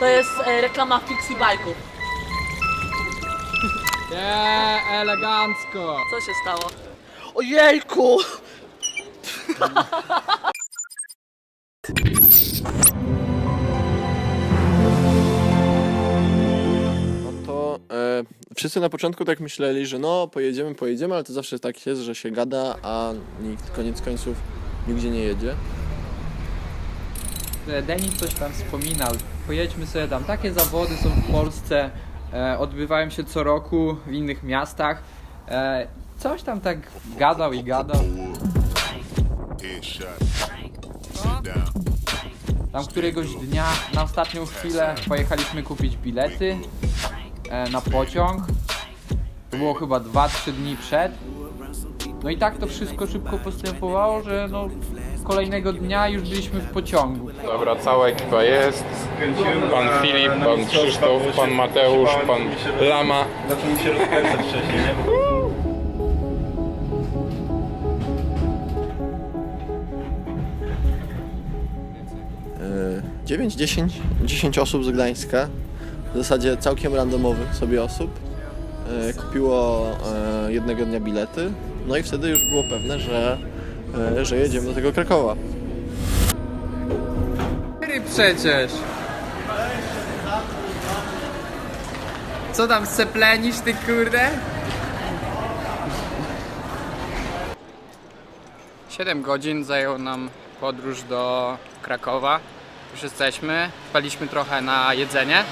To jest e, reklama Fixie Bike'ów. Nie, elegancko. Co się stało? Ojejku! No to e, wszyscy na początku tak myśleli, że no pojedziemy, pojedziemy, ale to zawsze tak jest, że się gada, a nikt koniec końców nigdzie nie jedzie. Denis coś tam wspominał. Pojedźmy sobie tam. Takie zawody są w Polsce. E, odbywają się co roku w innych miastach. E, coś tam tak gadał i gadał. Tam któregoś dnia na ostatnią chwilę pojechaliśmy kupić bilety e, na pociąg. To było chyba 2-3 dni przed. No i tak to wszystko szybko postępowało, że no kolejnego dnia już byliśmy w pociągu. Dobra, cała ekipa jest. Pan Filip, pan Krzysztof, pan Mateusz, pan Lama. Zaczął mi się rozkręcać wcześniej, nie? Bo 9, 10, 10 osób z Gdańska, w zasadzie całkiem randomowych sobie osób, e, kupiło e, jednego dnia bilety, no i wtedy już było pewne, że, e, że jedziemy do tego Krakowa. Przecież. Co tam seplenisz ty kurde? 7 godzin zajęło nam podróż do Krakowa. Już jesteśmy. Spaliśmy trochę na jedzenie.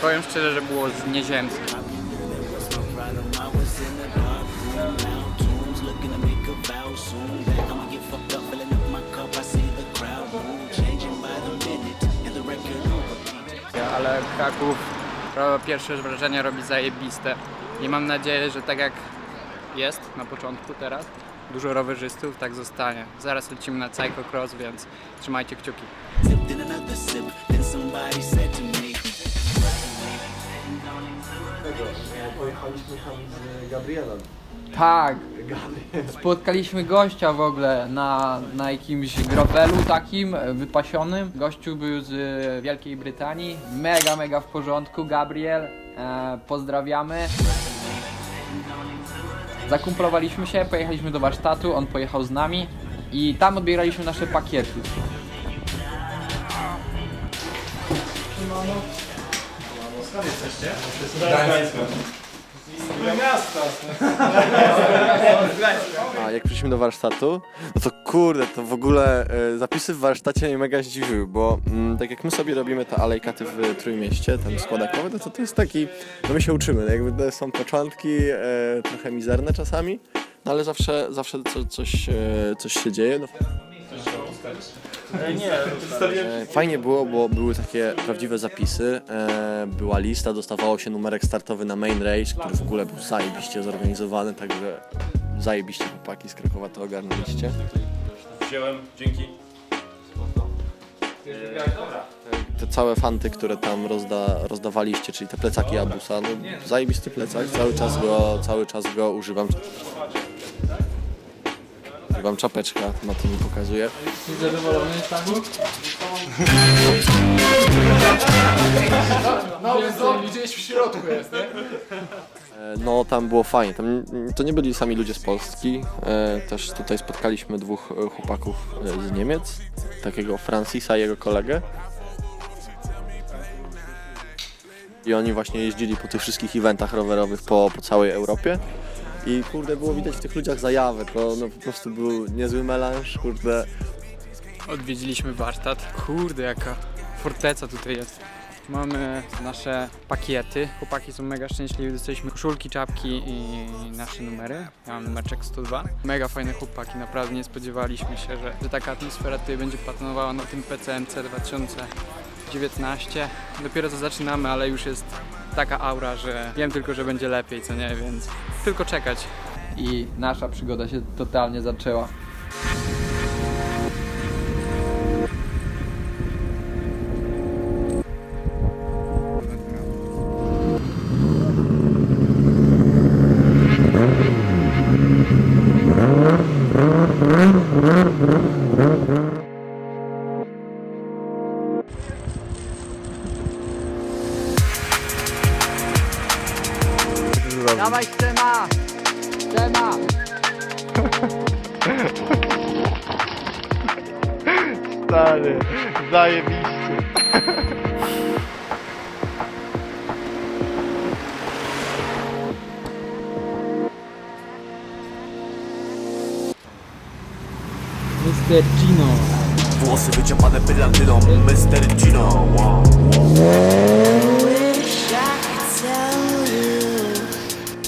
Powiem szczerze, że było z nieziemskie. Pro- pierwsze wrażenie robi zajebiste. I mam nadzieję, że tak jak jest na początku teraz, dużo rowerzystów, tak zostanie. Zaraz lecimy na cyclocross, więc trzymajcie kciuki. Pojechaliśmy tam z Gabrielem. Tak. Spotkaliśmy gościa w ogóle na, na jakimś gravelu takim e, wypasionym. Gościu był z e, Wielkiej Brytanii. Mega, mega w porządku. Gabriel, e, pozdrawiamy. Zakumplowaliśmy się, pojechaliśmy do warsztatu, on pojechał z nami i tam odbieraliśmy nasze pakiety. A jak przyszliśmy do warsztatu, no to kurde, to w ogóle e, zapisy w warsztacie mnie mega zdziwiły, bo mm, tak jak my sobie robimy te alejkaty w Trójmieście, ten składakowy, no to to jest taki, no my się uczymy, no jakby to są początki e, trochę mizerne czasami, no ale zawsze, zawsze co, coś, e, coś się dzieje. No, nie, E, Fajnie było, bo były takie prawdziwe zapisy, e, była lista, dostawało się numerek startowy na main race, który w ogóle był zajebiście zorganizowany, także zajebiście chłopaki z Krakowa to ogarnęliście. wziąłem, dzięki. Te całe fanty, które tam rozda, rozdawaliście, czyli te plecaki Abusa, no zajebisty plecak, cały czas go, cały czas go używam. Używam czapeczka, Mati mi pokazuje. Zadowolony Stanu? E, No, tam było fajnie. Tam to nie byli sami ludzie z Polski. E, też tutaj spotkaliśmy dwóch e, chłopaków z Niemiec. Takiego Francisa i jego kolegę. I oni właśnie jeździli po tych wszystkich eventach rowerowych po, po całej Europie. I kurde, było widać w tych ludziach zajawę. To no, po prostu był niezły melanż, kurde. Odwiedziliśmy warsztat. Kurde, jaka forteca tutaj jest. Mamy nasze pakiety. Chłopaki są mega szczęśliwi. Dostaliśmy koszulki, czapki i nasze numery. Ja mam numerczek 102. Mega fajne chłopaki. Naprawdę nie spodziewaliśmy się, że, że taka atmosfera tutaj będzie panowała na tym PCMC 2019. Dopiero co zaczynamy, ale już jest taka aura, że wiem tylko, że będzie lepiej, co nie, więc tylko czekać. I nasza przygoda się totalnie zaczęła. Dawaj Szczema! Szczema! Stary, zajebiście. Mr. Gino. Włosy wyciapane brylantyną Mr. Gino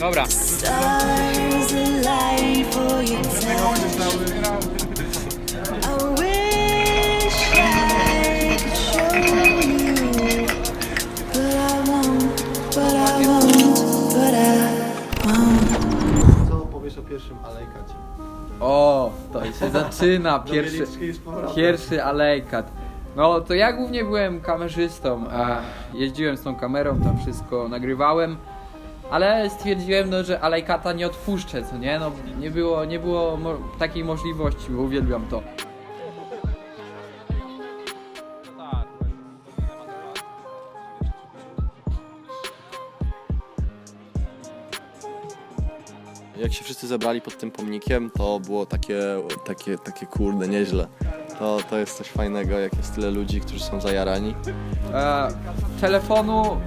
Dobra. Co powiesz o pierwszym alejkacie? O, to się zaczyna pierwszy, z powrotem. pierwszy alejkat. No to ja głównie byłem kamerzystą, a jeździłem z tą kamerą, tam wszystko nagrywałem, ale stwierdziłem, no, że alejkata nie odpuszczę, co nie? No nie było, nie było mo- takiej możliwości, bo uwielbiam to. Jak się wszyscy zebrali pod tym pomnikiem, to było takie, takie, takie kurde, nieźle. To, to jest coś fajnego, jak jest tyle ludzi, którzy są zajarani. E, telefonu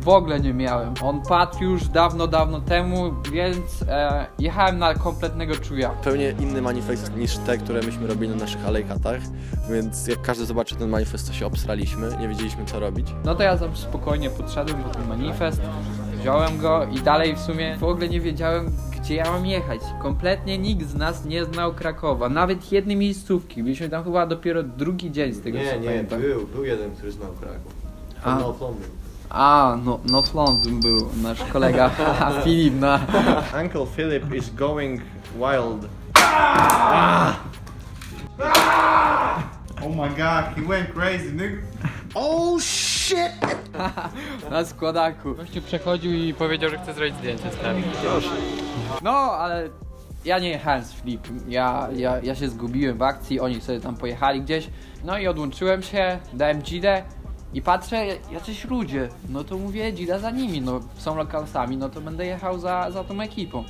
w ogóle nie miałem. On padł już dawno, dawno temu, więc e, jechałem na kompletnego czuja. Zupełnie inny manifest niż te, które myśmy robili na naszych alejkatach, więc jak każdy zobaczy ten manifest, to się obstraliśmy, nie wiedzieliśmy co robić. No to ja tam spokojnie podszedłem po ten manifest, wziąłem go i dalej w sumie w ogóle nie wiedziałem, gdzie ja mam jechać. Kompletnie nikt z nas nie znał Krakowa, nawet jednej miejscówki. Byliśmy tam chyba dopiero drugi dzień z tego co pamiętam. był, był jeden, który znał Kraków. A. No, to był. A, no, no London był nasz kolega Filip na... Uncle Philip is going wild. Oh my god, he went crazy, nigga. na składaku. Gościu przechodził i powiedział, że chce zrobić zdjęcie z nami. No, ale ja nie jechałem z Filipem. Ja, ja, ja się zgubiłem w akcji, oni sobie tam pojechali gdzieś. No i odłączyłem się, dałem dzidę i patrzę, jacyś ludzie. No to mówię, dzida za nimi, no są lokalsami, no to będę jechał za, za tą ekipą.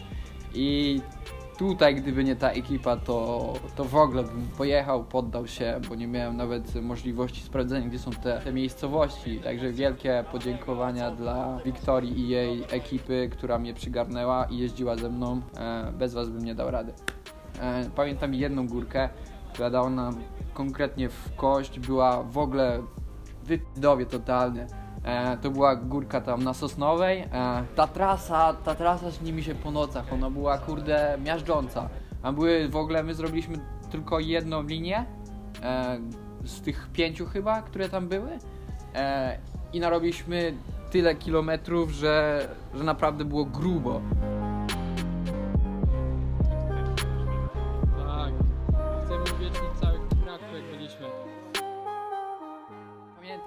I tutaj, gdyby nie ta ekipa, to, to w ogóle bym pojechał, poddał się, bo nie miałem nawet możliwości sprawdzenia, gdzie są te, te miejscowości. Także wielkie podziękowania dla Wiktorii i jej ekipy, która mnie przygarnęła i jeździła ze mną. E, bez was bym nie dał rady. E, pamiętam jedną górkę, która dała nam konkretnie w kość, była w ogóle wydowie totalnie. E, to była górka tam na Sosnowej. E, ta trasa, ta trasa śni mi się po nocach, ona była kurde miażdżąca. A były w ogóle, my zrobiliśmy tylko jedną linię e, z tych pięciu chyba, które tam były. E, I narobiliśmy tyle kilometrów, że, że naprawdę było grubo.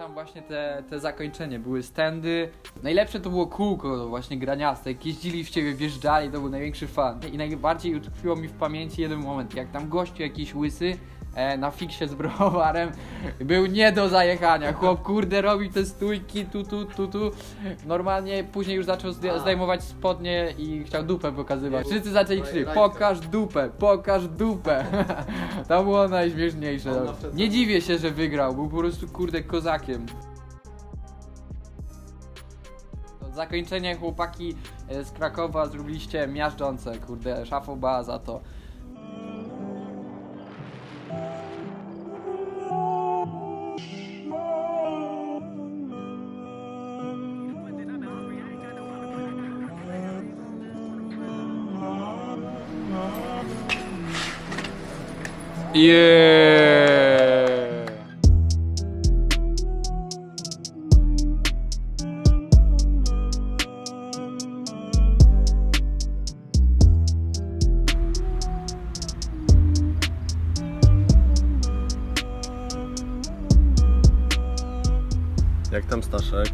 Pamiętam właśnie te, te zakończenie, były stędy. Najlepsze to było kółko, właśnie graniaste. Jak jeździli w ciebie, wjeżdżali, to był największy fan. I najbardziej utkwiło mi w pamięci jeden moment, jak tam gościu jakiś łysy e, na fiksie z browarem był nie do zajechania. Chłop kurde robił te stójki tu, tu, tu, tu. Normalnie później już zaczął zdej- zdejmować spodnie i chciał dupę pokazywać. Wszyscy zaczęli krzyczeć, pokaż dupę, pokaż dupę. to było najśmieszniejsze. Nie dziwię się, że wygrał, był po prostu kurde kozakiem. Zakończenie chłopaki e, z Krakowa zrobiliście miażdżące, kurde, szafoba za to. Jak tam Staszek?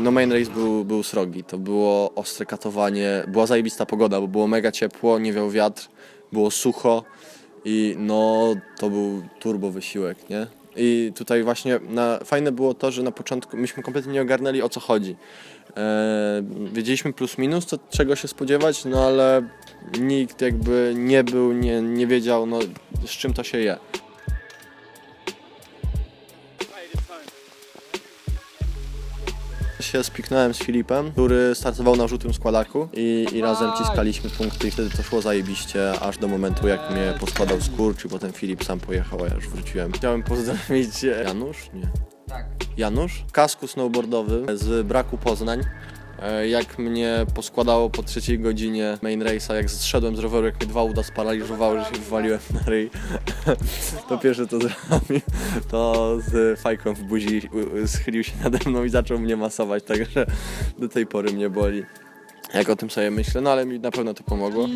No main race był, był srogi, to było ostre katowanie, była zajebista pogoda, bo było mega ciepło, nie wiał wiatr, było sucho i no to był turbo wysiłek, nie? I tutaj właśnie na, fajne było to, że na początku myśmy kompletnie nie ogarnęli o co chodzi. E, wiedzieliśmy plus minus, co, czego się spodziewać, no ale nikt jakby nie był, nie, nie wiedział no, z czym to się je. Się spiknąłem z Filipem, który startował na żółtym składaku i, i razem ciskaliśmy punkty i wtedy to szło zajebiście, aż do momentu jak mnie poskładał skurcz i potem Filip sam pojechał, a ja już wróciłem. Chciałem pozdrowić e, Janusz? Nie. Tak. Janusz kasku snowboardowym z braku Poznań. E, Jak mnie poskładało po trzeciej godzinie main race'a, jak zszedłem z roweru, jak mnie dwa uda sparaliżowały, że się wywaliłem na ryj. To pierwsze co zrobił, to z fajką w buzi schylił się nade mną i zaczął mnie masować, także do tej pory mnie boli. Jak o tym sobie myślę, no ale mi na pewno to pomogło.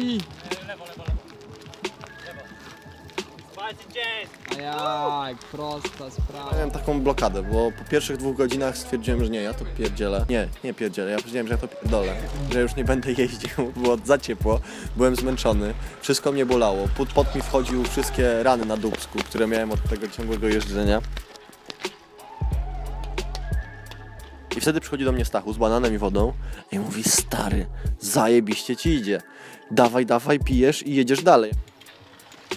Ajaj, prosta sprawa. Miałem taką blokadę, bo po pierwszych dwóch godzinach stwierdziłem, że nie, ja to pierdzielę. Nie, nie pierdzielę, ja powiedziałem, że ja to pierdolę. Że już nie będę jeździł, było za ciepło, byłem zmęczony, wszystko mnie bolało, pot, pot mi wchodził wszystkie rany na dubsku, które miałem od tego ciągłego jeżdżenia. I wtedy przychodzi do mnie Stachu z bananem i wodą i mówi, stary, zajebiście ci idzie. Dawaj, dawaj, pijesz i jedziesz dalej.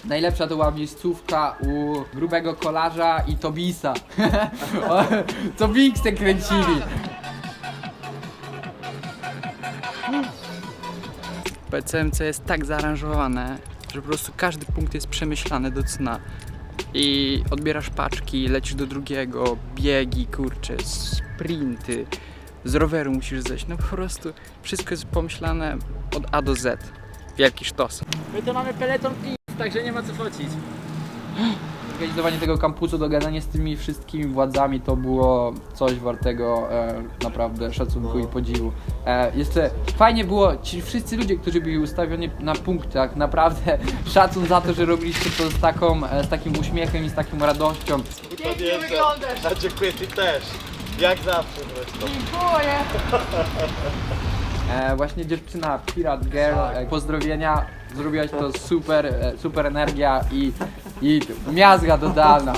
Najlepsza to była miejscówka u grubego kolarza i Tobisa. O, to Bigsy kręcili. PCMC jest tak zaaranżowane, że po prostu każdy punkt jest przemyślany do cna. I odbierasz paczki, lecisz do drugiego, biegi, kurcze, sprinty, z roweru musisz zejść. No po prostu wszystko jest pomyślane od A do Z. Wielki sztos. My to mamy peleton Teams, także nie ma co focić. Organizowanie tego kampusu, dogadanie z tymi wszystkimi władzami to było coś wartego e, naprawdę szacunku i podziwu. E, jeszcze fajnie było, ci wszyscy ludzie, którzy byli ustawioni na punktach, naprawdę szacun za to, że robiliście to z, taką, e, z takim uśmiechem i z taką radością. Pięknie wyglądasz! A dziękuję Ci też. Jak zawsze zresztą. E, właśnie dziewczyna Pirat Girl, e, pozdrowienia, zrobiłaś to super, e, super energia i, i miazga dodana.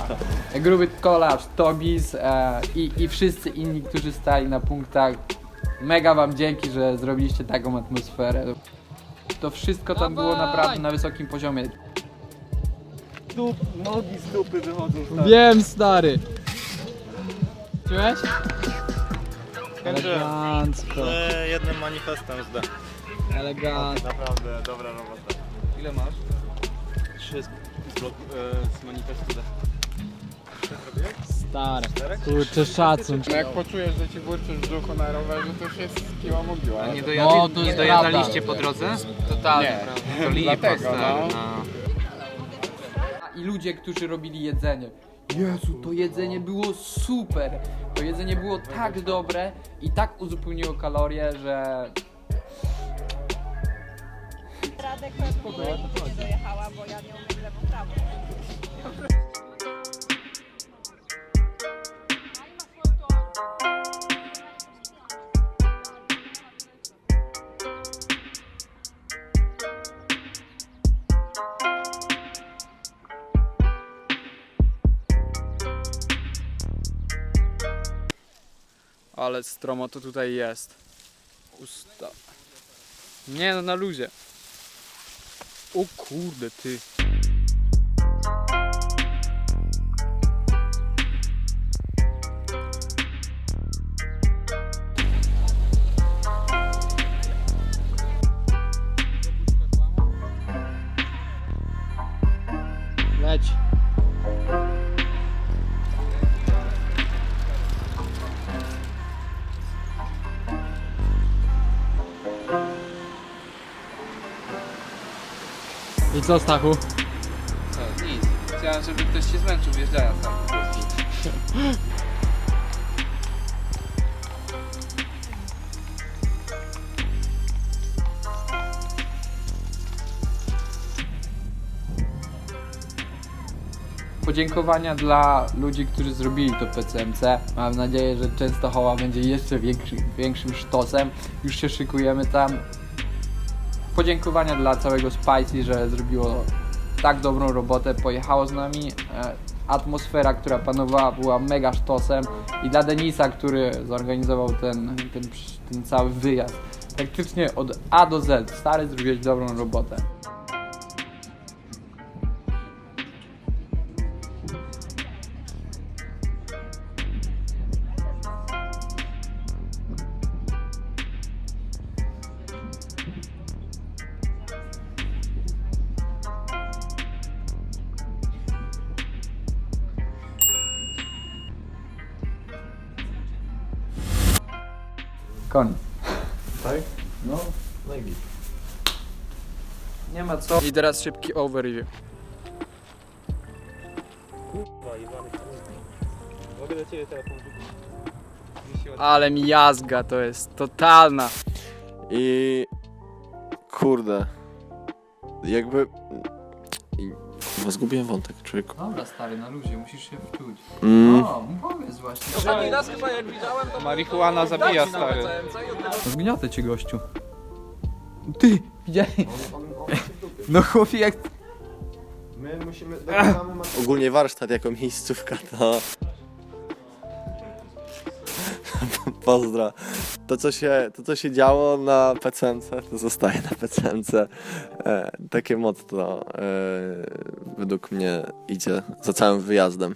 E, gruby kolarz, Tobis e, i, i wszyscy inni, którzy stali na punktach. Mega wam dzięki, że zrobiliście taką atmosferę. To wszystko tam było naprawdę na wysokim poziomie. Nogi z dupy wychodzą. Wiem, stary. Czułeś? Skończyłem. Elegancko, Z jednym manifestem zda. elegancko. Naprawdę, dobra robota. Ile masz? Trzy z, z, blok, e, z manifestu D. Stary. Kurczę, szacun. No jak poczujesz, że ci burczysz w duchu na rowerze, to się skiła mogiła. Nie, no, to nie dojadaliście po drodze? Totalnie, Nie. prawda. To lipa, Dlatego, stary, no. I ludzie, którzy robili jedzenie. Jezu, to jedzenie było super! To jedzenie było tak dobre i tak uzupełniło kalorie, że Radek pewnie nie dojechała, bo ja nie umiem lewą prawą. Ale stromo to tutaj jest. Usta. Nie no, na luzie. O kurde, ty. Co Stachu? Co, nic. Chciałem, żeby ktoś się zmęczył wjeżdżając po prostu. Podziękowania dla ludzi, którzy zrobili to PCMC. Mam nadzieję, że Częstochowa będzie jeszcze większy, większym sztosem. Już się szykujemy tam. Podziękowania dla całego Spicy, że zrobiło tak dobrą robotę, pojechało z nami. E, Atmosfera, która panowała, była mega sztosem. I dla Denisa, który zorganizował ten, ten, ten cały wyjazd. Praktycznie od A do Z. Stary zrobiłeś dobrą robotę. Koniec. Tak? No, No i git. nie ma co. I teraz szybki overview. Mogę do ciebie telefon Ale mi jazga to jest totalna. I kurde, jakby... Chyba zgubiłem wątek, człowieku. Dobra, stary, na luzie, musisz się wczuć. Mm. O, powiedz właśnie. Ostatni raz chyba jak widziałem, to Marihuana zabija, stary. Zgniotę cię, gościu. Ty, widziałeś? No chłopie, jak... My musimy... Ogólnie warsztat jako miejscówka to... Pozdra. To co, się, to, co się działo na PCMC, to zostaje na PCMC. E, takie motto e, według mnie idzie za całym wyjazdem.